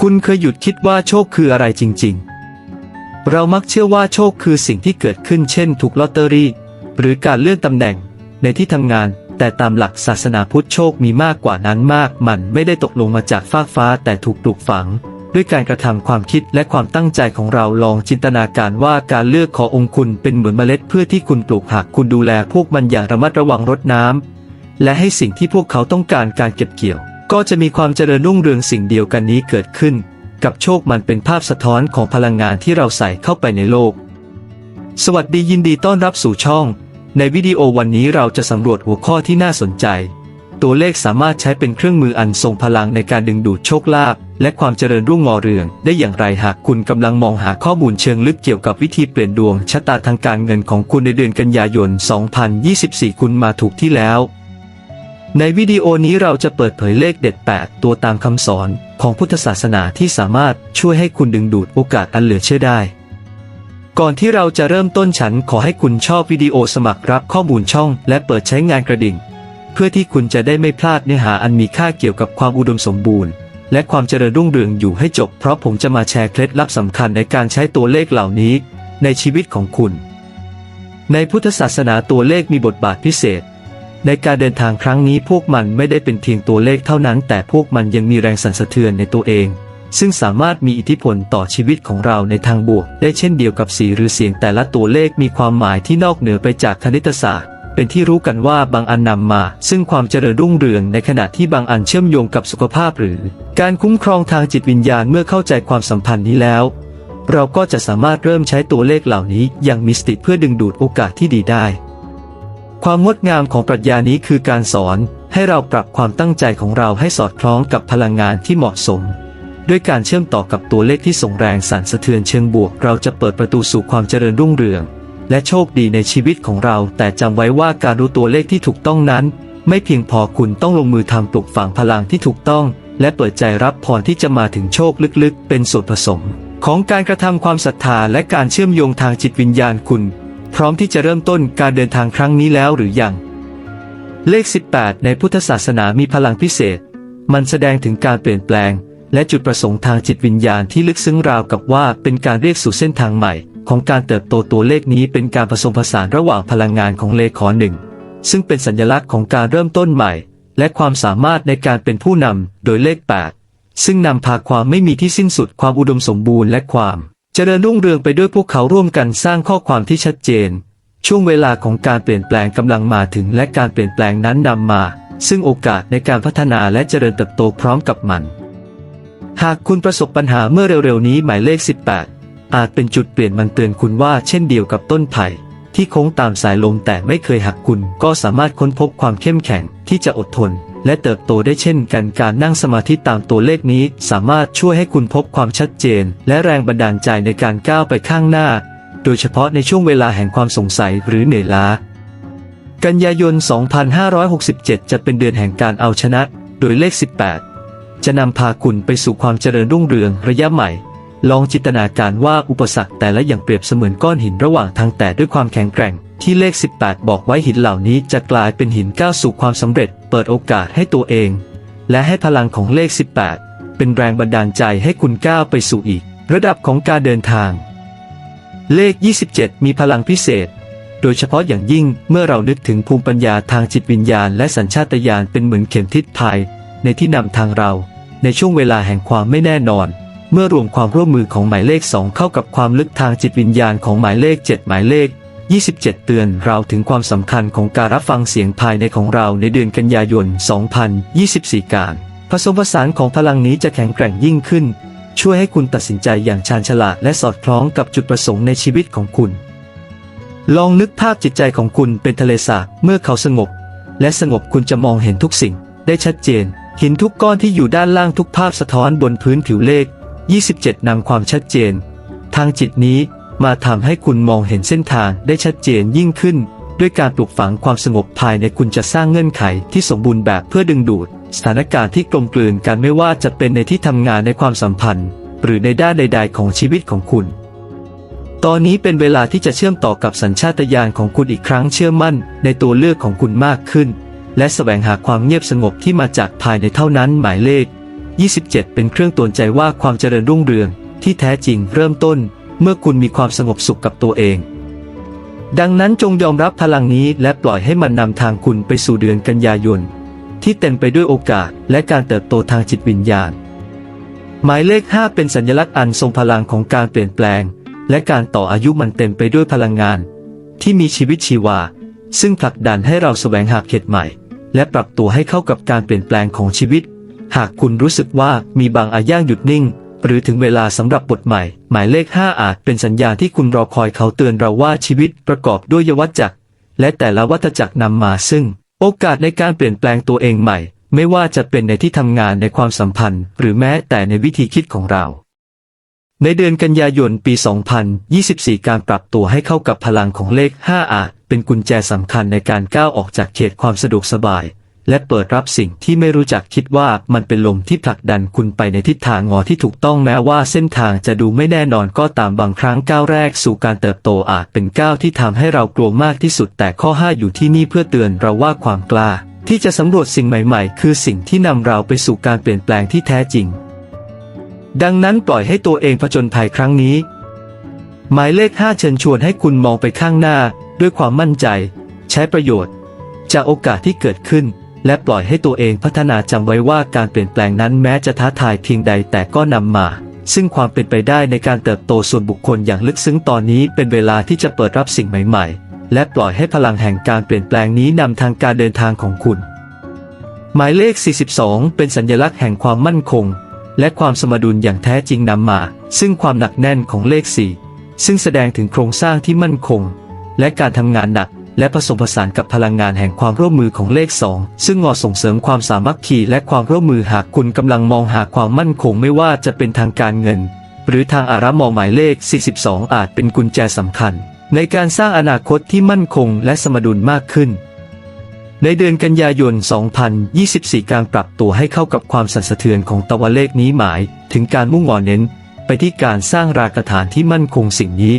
คุณเคยหยุดคิดว่าโชคคืออะไรจริง ๆ เรามักเชื่อว่าโชคคือสิ่งที่เกิดขึ้นเช่น ถูกลอตเตอรี่ หรือการเลื่อนตำแหน่งในที่ทำงาน แต่ตามหลักศาสนาพุทธโชคมีมากกว่านั้นมาก มันไม่ได้ตกลงมาจากฟากฟ้าแต่ถูกปลูกฝัง ด้วยการกระทำความคิดและความตั้งใจของเราลองจินตนาการว่าการเลือกขอองคุณเป็นเหมือนเมล็ดเพื่อที่คุณปลูกหากคุณดูแลพวกมันอย่างระมัดระวังรดน้ำและให้สิ่งที่พวกเขาต้องการการเก็บเกี่ยว ก็จะมีความเจริญรุ่งเรืองสิ่งเดียวกันนี้เกิดขึ้น กับโชคมันเป็นภาพสะท้อนของพลังงานที่เราใส่เข้าไปในโลก สวัสดียินดีต้อนรับสู่ช่อง ในวิดีโอวันนี้เราจะสำรวจหัวข้อที่น่าสนใจ ตัวเลขสามารถใช้เป็นเครื่องมืออันทรงพลังในการดึงดูดโชคลาภและความเจริญรุ่งงอเรือง ได้อย่างไรหากคุณกำลังมองหาข้อมูลเชิงลึกเกี่ยวกับวิธีเปลี่ยนดวงชะตาทางการเงินของคุณในเดือนกันยายน 2024 คุณมาถูกที่แล้ว ในวิดีโอนี้เราจะเปิดเผยเลขเด็ด 8 ตัวตามคำสอนของพุทธศาสนาที่สามารถช่วยให้คุณดึงดูดโอกาสอันเหลือเชื่อได้ ก่อนที่เราจะเริ่มต้นฉันขอให้คุณชอบวิดีโอสมัครรับข้อมูลช่อง และเปิดใช้งานกระดิ่ง เพื่อที่คุณจะได้ไม่พลาดเนื้อหาอันมีค่าเกี่ยวกับความอุดมสมบูรณ์ และความเจริญรุ่งเรืองอยู่ให้จบ เพราะผมจะมาแชร์เคล็ดลับสำคัญในการใช้ตัวเลขเหล่านี้ ในชีวิตของคุณ ในพุทธศาสนาตัวเลขมีบทบาทพิเศษ ในการเดินทางครั้งนี้พวกมันไม่ได้เป็นเพียงตัวเลขเท่านั้น แต่พวกมันยังมีแรงสั่นสะเทือนในตัวเอง ซึ่งสามารถมีอิทธิพลต่อชีวิตของเราในทางบวก ได้เช่นเดียวกับสีหรือเสียงแต่ละตัวเลขมีความหมายที่นอกเหนือไปจากคณิตศาสตร์ เป็นที่รู้กันว่าบางอันนำมา ซึ่งความเจริญรุ่งเรืองในขณะที่บางอันเชื่อมโยงกับสุขภาพหรือ การคุ้มครองทางจิตวิญญาณเมื่อเข้าใจความสัมพันธ์นี้แล้ว เราก็จะสามารถเริ่มใช้ตัวเลขเหล่านี้อย่างมีสติเพื่อดึงดูดโอกาสที่ดีได้ ความงดงามของปรัชญานี้คือการสอนให้เราปรับความตั้งใจของเราให้สอดคล้องกับพลังงานที่เหมาะสม ด้วยการเชื่อมต่อกับตัวเลขที่ส่งแรงสั่นสะเทือนเชิงบวก เราจะเปิดประตูสู่ความเจริญรุ่งเรือง และโชคดีในชีวิตของเรา แต่จำไว้ว่าการรู้ตัวเลขที่ถูกต้องนั้น ไม่เพียงพอคุณต้องลงมือทำปลุกฝังพลังที่ถูกต้อง และเปิดใจรับพรที่จะมาถึงโชคลึกๆ เป็นส่วนผสม ของการกระทำความศรัทธาและการเชื่อมโยงทางจิตวิญญาณคุณ พร้อมที่จะเริ่มต้นการเดินทางครั้งนี้แล้วหรือยัง เลข 18 ในพุทธศาสนามีพลังพิเศษ มันแสดงถึงการเปลี่ยนแปลง และจุดประสงค์ทางจิตวิญญาณที่ลึกซึ้งราวกับว่าเป็นการเรียกสู่เส้นทางใหม่ ของการเติบโตตัวเลขนี้เป็นการผสมผสานระหว่างพลังงานของเลขขอหนึ่งซึ่งเป็นสัญลักษณ์ของการเริ่มต้นใหม่ และความสามารถในการเป็นผู้นำโดยเลข 8 ซึ่งนำพาความไม่มีที่สิ้นสุดความอุดมสมบูรณ์และความ เจริญรุ่งเรืองไปด้วยพวกเขาร่วมกันสร้างข้อความที่ชัดเจน ช่วงเวลาของการเปลี่ยนแปลงกำลังมาถึงและการเปลี่ยนแปลงนั้นนำมา ซึ่งโอกาสในการพัฒนาและเจริญเติบโตพร้อมกับมัน หากคุณประสบปัญหาเมื่อเร็วๆนี้หมายเลข 18 อาจเป็นจุดเปลี่ยนมันเตือนคุณว่าเช่นเดียวกับต้นไผ่ที่โค้งตามสายลมแต่ไม่เคยหักคุณก็สามารถค้นพบความเข้มแข็งที่จะอดทน และเติบโตได้เช่นกันการนั่งสมาธิตามตัวเลขนี้ สามารถช่วยให้คุณพบความชัดเจน และแรงบันดาลใจในการก้าวไปข้างหน้า โดยเฉพาะในช่วงเวลาแห่งความสงสัยหรือเหนื่อยล้า กันยายน 2567 จะเป็นเดือนแห่งการเอาชนะ โดยเลข 18 จะนำพาคุณไปสู่ความเจริญรุ่งเรืองระยะใหม่ลองจินตนาการว่าอุปสรรคแต่ละอย่างเปรียบเสมือนก้อนหินระหว่างทางแต่ด้วยความแข็งแกร่ง ที่เลข 18 บอกไว้หินเหล่านี้จะกลายเป็นหินก้าวสู่ความสำเร็จ เปิดโอกาสให้ตัวเอง และให้พลังของเลข 18 เป็นแรงบันดาลใจให้คุณก้าวไปสู่อีก ระดับของการเดินทาง เลข 27 มีพลังพิเศษ โดยเฉพาะอย่างยิ่งเมื่อเรานึกถึงภูมิปัญญาทางจิตวิญญาณ และสัญชาตญาณเป็นเหมือนเข็มทิศภัยในที่นำทางเรา ในช่วงเวลาแห่งความไม่แน่นอนเมื่อรวมความร่วมมือของหมายเลข 2 เข้ากับความลึกทางจิตวิญญาณของหมายเลข 7 หมายเลข 27 เตือนเราถึงความสำคัญของการรับฟังเสียงภายในของเราในเดือนกันยายน 2024 การ ผสมผสานของพลังนี้จะแข็งแกร่งยิ่งขึ้น ช่วยให้คุณตัดสินใจอย่างชาญฉลาดและสอดคล้องกับจุดประสงค์ในชีวิตของคุณ ลองนึกภาพจิตใจของคุณเป็นทะเลสาบเมื่อเขาสงบ และสงบคุณจะมองเห็นทุกสิ่ง ได้ชัดเจน หินทุกก้อนที่อยู่ด้านล่างทุกภาพสะท้อนบนพื้นผิวเลข 27นำความชัดเจน ทางจิตนี้ มาทำให้คุณมองเห็นเส้นทางได้ชัดเจนยิ่งขึ้น ด้วยการปลูกฝังความสงบภายในคุณจะสร้างเงื่อนไขที่สมบูรณ์แบบเพื่อดึงดูด สถานการณ์ที่กลมกลืนกันไม่ว่าจะเป็นในที่ทำงานในความสัมพันธ์ หรือในด้านใด ๆ ของชีวิตของคุณ ตอนนี้เป็นเวลาที่จะเชื่อมต่อกับสัญชาตญาณของคุณอีกครั้งเชื่อมั่น ในตัวเลือกของคุณมากขึ้น และสแสวงหาความเงียบสงบที่มาจากภายในเท่านั้นหมายเลข 27 เป็นเครื่องตวนใจว่าความเจริญรุ่งเรืองที่แท้จริงเริ่มต้น เมื่อคุณมีความสงบสุขกับตัวเอง ดังนั้นจงยอมรับพลังนี้และปล่อยให้มันนำทางคุณไปสู่เดือนกันยายน ที่เต็มไปด้วยโอกาสและการเติบโตทางจิตวิญญาณ หมายเลข 5 เป็นสัญลักษณ์อันทรงพลังของการเปลี่ยนแปลง และการต่ออายุมันเต็มไปด้วยพลังงาน ที่มีชีวิตชีวา ซึ่งผลักดันให้เราแสวงหาเขตใหม่ และปรับตัวให้เข้ากับการเปลี่ยนแปลงของชีวิต หากคุณรู้สึกว่ามีบางอาย่างหยุดนิ่ง หรือถึงเวลาสำหรับบทใหม่ หมายเลข 5 อาจเป็นสัญญาณที่คุณรอคอยเขาเตือนเราว่าชีวิตประกอบด้วยยวัตจักร และแต่ละวัฏจักรนำมาซึ่ง โอกาสในการเปลี่ยนแปลงตัวเองใหม่ ไม่ว่าจะเป็นในที่ทำงานในความสัมพันธ์ หรือแม้แต่ในวิธีคิดของเรา ในเดือนกันยายนปี 2024 การปรับตัวให้เข้ากับพลังของเลข 5 อาจเป็นกุญแจสำคัญในการก้าวออกจากเขตความสะดวกสบาย และเปิดรับสิ่งที่ไม่รู้จักคิดว่ามันเป็นลมที่ผลักดันคุณไปในทิศทางงอที่ถูกต้องแม้ว่าเส้นทางจะดูไม่แน่นอนก็ตามบางครั้งก้าวแรกสู่การเติบโตอาจเป็นก้าวที่ทำให้เรากลัวมากที่สุด แต่ข้อ 5 อยู่ที่นี่เพื่อเตือนเราว่าความกล้า ที่จะสำรวจสิ่งใหม่ ๆ คือสิ่งที่นำเราไปสู่การเปลี่ยนแปลงที่แท้จริง ดังนั้นปล่อยให้ตัวเองผจญภัยครั้งนี้ หมายเลข 5 เชิญชวนให้คุณมองไปข้างหน้า ด้วยความมั่นใจ ใช้ประโยชน์ จากโอกาสที่เกิดขึ้น และปล่อยให้ตัวเองพัฒนาจำไว้ว่าการเปลี่ยนแปลงนั้นแม้จะท้าทายเพียงใดแต่ก็นำมา ซึ่งความเป็นไปได้ในการเติบโตส่วนบุคคลอย่างลึกซึ้งตอนนี้เป็นเวลาที่จะเปิดรับสิ่งใหม่ ๆ และปล่อยให้พลังแห่งการเปลี่ยนแปลงนี้นำทางการเดินทางของคุณ หมายเลข 42 เป็นสัญลักษณ์แห่งความมั่นคง และความสมดุลอย่างแท้จริงนำมา ซึ่งความหนักแน่นของเลข 4 ซึ่งแสดงถึงโครงสร้างที่มั่นคง และการทำงานหนัก และผสมผสานกับพลังงานแห่งความร่วมมือของเลข 2 ซึ่งงอส่งเสริมความสามัคคีและความร่วมมือหากคุณกำลังมองหาความมั่นคงไม่ว่าจะเป็นทางการเงิน หรือทางอารามองหมายเลข 42 อาจเป็นกุญแจสำคัญ ในการสร้างอนาคตที่มั่นคงและสมดุลมากขึ้น ในเดือนกันยายน 2024 การปรับตัวให้เข้ากับความสั่นสะเทือนของตะวันเลขนี้หมาย ถึงการมุ่งงอนเน้น ไปที่การสร้างรากฐานที่มั่นคงสิ่งนี้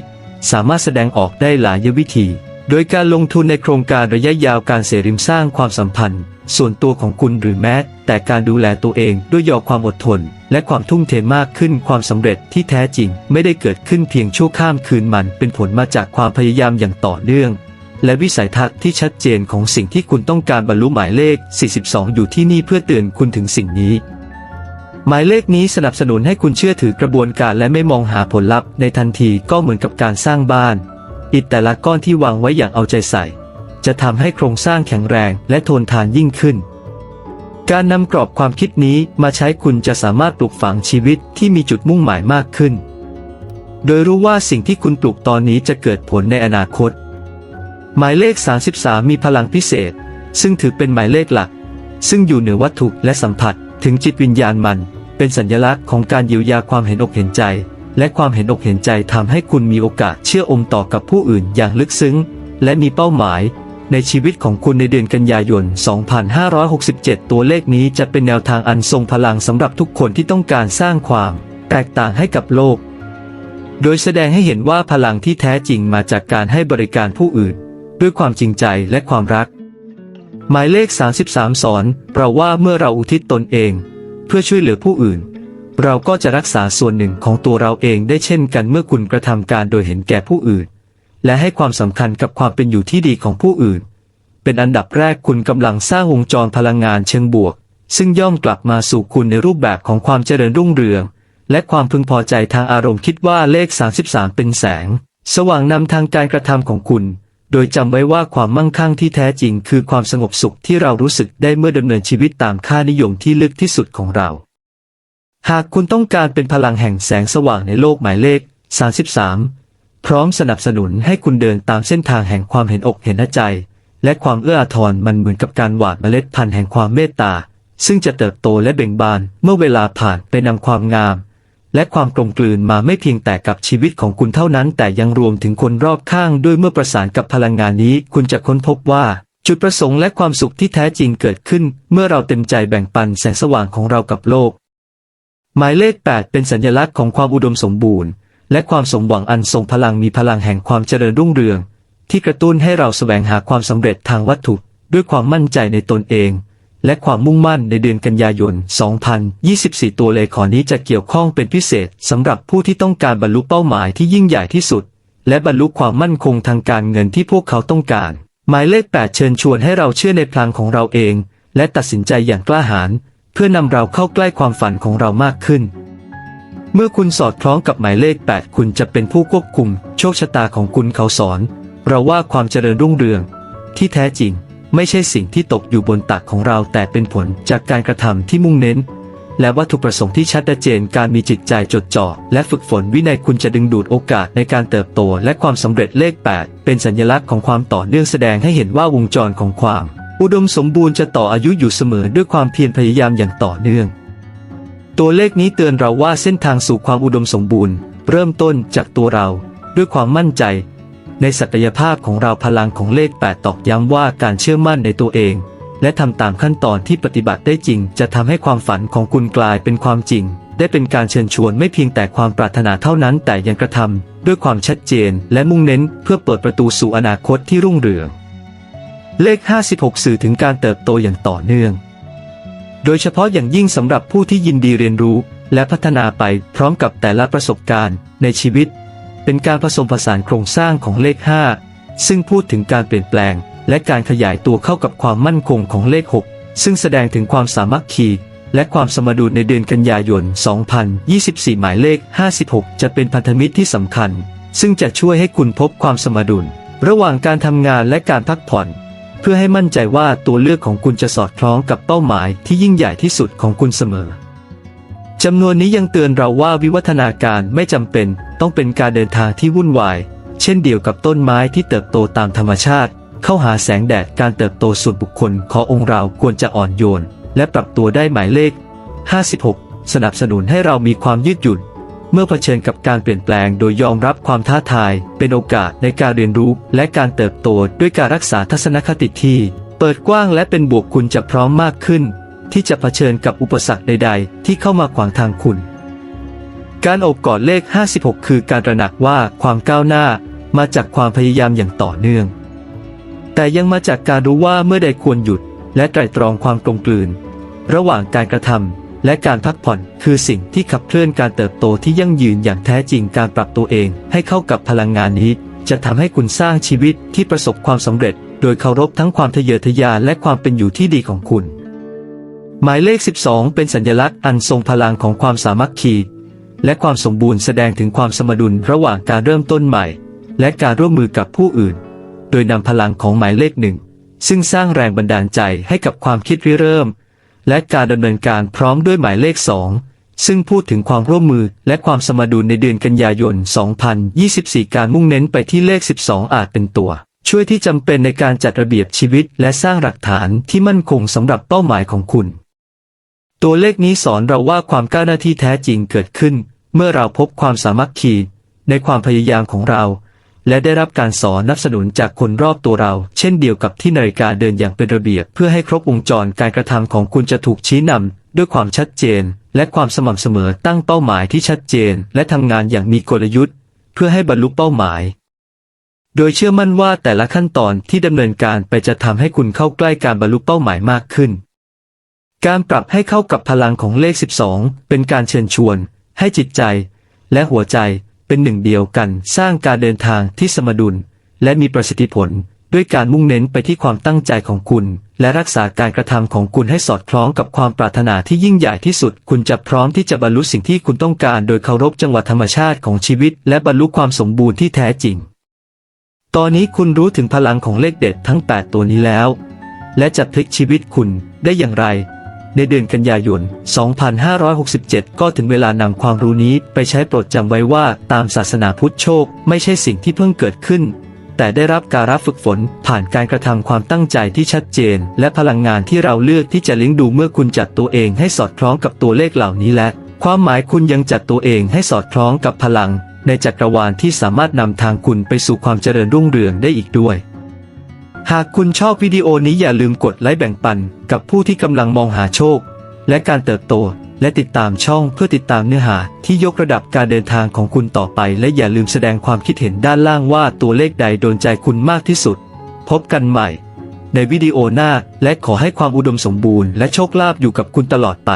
สามารถแสดงออกได้หลายวิธี โดยการลงทุนในโครงการระยะยาวการเสริมสร้างความสัมพันธ์ ส่วนตัวของคุณหรือแม้ แต่การดูแลตัวเองด้วยยอความอดทน และความทุ่มเทมากขึ้นความสำเร็จที่แท้จริง ไม่ได้เกิดขึ้นเพียงชั่วข้ามคืนมันเป็นผลมาจากความพยายามอย่างต่อเนื่อง และวิสัยทัศน์ที่ชัดเจนของสิ่งที่คุณต้องการบรรลุหมายเลข 42 อยู่ที่นี่เพื่อเตือนคุณถึงสิ่งนี้ หมายเลขนี้สนับสนุนให้คุณเชื่อถือกระบวนการและไม่มองหาผลลัพธ์ในทันทีก็เหมือนกับการสร้างบ้าน อิฐแต่ละก้อนที่วางไว้อย่างเอาใจใส่ จะทำให้โครงสร้างแข็งแรงและทนทานยิ่งขึ้น การนำกรอบความคิดนี้มาใช้คุณจะสามารถปลูกฝังชีวิตที่มีจุดมุ่งหมายมากขึ้น โดยรู้ว่าสิ่งที่คุณปลูกตอนนี้จะเกิดผลในอนาคต หมายเลข 33 มีพลังพิเศษ ซึ่งถือเป็นหมายเลขหลัก ซึ่งอยู่เหนือวัตถุและสัมผัส ถึงจิตวิญญาณมัน เป็นสัญลักษณ์ของการเยียวยาความเห็นอกเห็นใจ และความเห็นอกเห็นใจทำให้คุณมีโอกาสเชื่ออมต่อกับผู้อื่นอย่างลึกซึ้ง และมีเป้าหมาย ในชีวิตของคุณในเดือนกันยายน 2567 ตัวเลขนี้จะเป็นแนวทางอันทรงพลังสำหรับทุกคนที่ต้องการสร้างความ แตกต่างให้กับโลก โดยแสดงให้เห็นว่าพลังที่แท้จริงมาจากการให้บริการผู้อื่น ด้วยความจริงใจและความรัก หมายเลข 33 สอนเราว่าเมื่อเราอุทิศตนเอง เพื่อช่วยเหลือผู้อื่น เราก็จะรักษาส่วนหนึ่งของตัวเราเองได้เช่นกันเมื่อคุณกระทำการโดยเห็นแก่ผู้อื่น และให้ความสำคัญกับความเป็นอยู่ที่ดีของผู้อื่น เป็นอันดับแรกคุณกำลังสร้างวงจรพลังงานเชิงบวก ซึ่งย่อมกลับมาสู่คุณในรูปแบบของความเจริญรุ่งเรือง และความพึงพอใจทางอารมณ์คิดว่าเลข 33 เป็นแสง สว่างนำทางการกระทำของคุณ โดยจำไว้ว่าความมั่งคั่งที่แท้จริง คือความสงบสุขที่เรารู้สึกได้เมื่อดำเนินชีวิตตามค่านิยมที่ลึกที่สุดของเรา หากคุณต้องการเป็นพลังแห่งแสงสว่างในโลกหมายเลข 33 พร้อมสนับสนุนให้คุณเดินตามเส้นทางแห่งความเห็นอกเห็นใจ และความเอื้ออาทรมันเหมือนกับการหว่านเมล็ดพันธุ์แห่งความเมตตา ซึ่งจะเติบโตและเบ่งบานเมื่อเวลาผ่านไปนำความงาม และความกลมกลืนมาไม่เพียงแต่กับชีวิตของคุณเท่านั้น แต่ยังรวมถึงคนรอบข้างด้วยเมื่อประสานกับพลังงานนี้ คุณจะค้นพบว่าจุดประสงค์และความสุขที่แท้จริงเกิดขึ้น เมื่อเราเต็มใจแบ่งปันแสงสว่างของเรากับโลก หมายเลข 8 เป็นสัญลักษณ์ของความอุดมสมบูรณ์ และความสมหวังอันทรงพลังมีพลังแห่งความเจริญรุ่งเรือง ที่กระตุ้นให้เราแสวงหาความสำเร็จทางวัตถุด้วยความมั่นใจในตนเอง และความมุ่งมั่นในเดือนกันยายน 2024 ตัวเลขขอนี้จะเกี่ยวข้องเป็นพิเศษสำหรับผู้ที่ต้องการบรรลุเป้าหมายที่ยิ่งใหญ่ที่สุด และบรรลุความมั่นคงทางการเงินที่พวกเขาต้องการ หมายเลข 8 เชิญชวนให้เราเชื่อในพลังของเราเอง และตัดสินใจอย่างกล้าหาญ เพื่อนำเราเข้าใกล้ความฝันของเรามากขึ้น เมื่อคุณสอดคล้องกับหมายเลข 8 คุณจะเป็นผู้ควบคุม โชคชะตาของคุณเขาสอน เราว่าความเจริญรุ่งเรือง ที่แท้จริง ไม่ใช่สิ่งที่ตกอยู่บนตักของเราแต่เป็นผลจากการกระทำที่มุ่งเน้น และวัตถุประสงค์ที่ชัดเจนการมีจิตใจจดจ่อและฝึกฝนวินัยคุณจะดึงดูดโอกาสในการเติบโตและความสำเร็จเลข 8 เป็นสัญลักษณ์ของความต่อเนื่องแสดงให้เห็นว่าวงจรของความ อุดมสมบูรณ์จะต่ออายุอยู่เสมอด้วยความเพียรพยายามอย่างต่อเนื่อง ตัวเลขนี้เตือนเราว่าเส้นทางสู่ความอุดมสมบูรณ์ เริ่มต้นจากตัวเราด้วยความมั่นใจ ในศักยภาพของเราพลังของเลข 8 ตอกย้ำว่าการเชื่อมั่นในตัวเอง และทำตามขั้นตอนที่ปฏิบัติได้จริง จะทำให้ความฝันของคุณกลายเป็นความจริง ได้เป็นการเชิญชวนไม่เพียงแต่ความปรารถนาเท่านั้นแต่ยังกระทำด้วยความชัดเจน และมุ่งเน้นเพื่อเปิดประตูสู่อนาคตที่รุ่งเรือง เลข 56 สื่อถึงการเติบโตอย่างต่อเนื่อง โดยเฉพาะอย่างยิ่งสำหรับผู้ที่ยินดีเรียนรู้และพัฒนาไปพร้อมกับแต่ละประสบการณ์ในชีวิต เป็นการผสมผสานโครงสร้างของเลข 5 ซึ่งพูดถึงการเปลี่ยนแปลง และการขยายตัวเข้ากับความมั่นคงของเลข 6 ซึ่งแสดงถึงความสามัคคีและความสมดุลในเดือนกันยายน 2024 หมายเลข 56 จะเป็นพันธมิตรที่สำคัญ ซึ่งจะช่วยให้คุณพบความสมดุล ระหว่างการทำงานและการพักผ่อน พื่อให้มั่นใจว่าตัวเลือกของคุณจะสอดคล้องกับเป้าหมายที่ยิ่งใหญ่ที่สุดของคุณเสมอจำนวนนี้ยังเตือนเราว่าวิวัฒนาการไม่จำเป็นต้องเป็นการเดินทางที่วุ่นวาย เช่นเดียวกับต้นไม้ที่เติบโตตามธรรมชาติ เข้าหาแสงแดดการเติบโตส่วนบุคคลขององค์เราควรจะอ่อนโยน และปรับตัวได้หมายเลข 56 สนับสนุนให้เรามีความยืดหยุ่น เมื่อเผชิญกับการเปลี่ยนแปลงโดยยอมรับความท้าทาย เป็นโอกาสในการเรียนรู้และการเติบโตด้วยการรักษาทัศนคติที่ เปิดกว้างและเป็นบวกคุณจะพร้อมมากขึ้น ที่จะเผชิญกับอุปสรรคใด ๆ ที่เข้ามาขวางทางคุณ การอบกอดเลข 56 คือการตระหนักว่าความก้าวหน้ามาจากความพยายามอย่างต่อเนื่อง แต่ยังมาจากการรู้ว่าเมื่อใดควรหยุด และไตรตรองความกลมกลืน ระหว่างการกระทำ และการพักผ่อนคือสิ่งที่ขับเคลื่อนการเติบโตที่ยั่งยืนอย่างแท้จริงการปรับตัวเอง ให้เข้ากับพลังงานนี้ จะทำให้คุณสร้างชีวิตที่ประสบความสำเร็จ โดยเคารพทั้งความทะเยอทะยานและความเป็นอยู่ที่ดีของคุณ หมายเลข 12 เป็นสัญลักษณ์อันทรงพลังของความสามัคคีและความสมบูรณ์แสดงถึงความสมดุลระหว่างการเริ่มต้นใหม่ และการร่วมมือกับผู้อื่น โดยนำพลังของหมายเลขหนึ่งซึ่งสร้างแรงบันดาลใจให้กับความคิดริเริ่ม และการดำเนินการพร้อมด้วยหมายเลขสองซึ่งพูดถึงความร่วมมือและความสมดุลในเดือนกันยายน 2024 การมุ่งเน้นไปที่เลข 12 อาจเป็นตัว ช่วยที่จำเป็นในการจัดระเบียบชีวิตและสร้างหลักฐานที่มั่นคงสำหรับเป้าหมายของคุณ ตัวเลขนี้สอนเราว่าความก้าวหน้าที่แท้จริงเกิดขึ้น เมื่อเราพบความสามัคคีในความพยายามของเรา และได้รับการสอนนับสนุนจากคนรอบตัวเรา เช่นเดียวกับที่นาฬิกาเดินอย่างเป็นระเบียบ เพื่อให้ครบวงจรการกระทำของคุณจะถูกชี้นำด้วยความชัดเจน และความสม่ำเสมอตั้งเป้าหมายที่ชัดเจน และทำงานอย่างมีกลยุทธ์ เพื่อให้บรรลุเป้าหมายโดยเชื่อมั่นว่าแต่ละขั้นตอนที่ดำเนินการไปจะทำให้คุณเข้าใกล้การบรรลุเป้าหมายมากขึ้น การปรับให้เข้ากับพลังของเลข 12 เป็นการเชิญชวน ให้จิตใจ และหัวใจ เป็นหนึ่งเดียวกันสร้างการเดินทางที่สมดุล และมีประสิทธิผล ด้วยการมุ่งเน้นไปที่ความตั้งใจของคุณ และรักษาการกระทำของคุณให้สอดคล้องกับความปรารถนาที่ยิ่งใหญ่ที่สุด คุณจะพร้อมที่จะบรรลุสิ่งที่คุณต้องการ โดยเคารพจังหวะธรรมชาติของชีวิต และบรรลุความสมบูรณ์ที่แท้จริง ตอนนี้คุณรู้ถึงพลังของเลขเด็ดทั้ง 8 ตัวนี้แล้ว และจะพลิกชีวิตคุณได้อย่างไร ในเดือนกันยายน 2567 ก็ถึงเวลานำความรู้นี้ไปใช้โปรดจำไว้ว่าตามศาสนาพุทธโชค ไม่ใช่สิ่งที่เพิ่งเกิดขึ้น แต่ได้รับการรับฝึกฝนผ่านการกระทำความตั้งใจที่ชัดเจน และพลังงานที่เราเลือกที่จะเลี้ยงดูเมื่อคุณจัดตัวเองให้สอดคล้องกับตัวเลขเหล่านี้และ ความหมายคุณยังจัดตัวเองให้สอดคล้องกับพลัง ในจักรวาลที่สามารถนำทางคุณไปสู่ความเจริญรุ่งเรืองได้อีกด้วย หากคุณชอบวิดีโอนี้อย่าลืมกดไลค์แบ่งปัน กับผู้ที่กำลังมองหาโชค และการเติบโต และติดตามช่องเพื่อติดตามเนื้อหา ที่ยกระดับการเดินทางของคุณต่อไป และอย่าลืมแสดงความคิดเห็นด้านล่างว่าตัวเลขใดโดนใจคุณมากที่สุด พบกันใหม่ ในวิดีโอหน้า และขอให้ความอุดมสมบูรณ์และโชคลาภอยู่กับคุณตลอดไป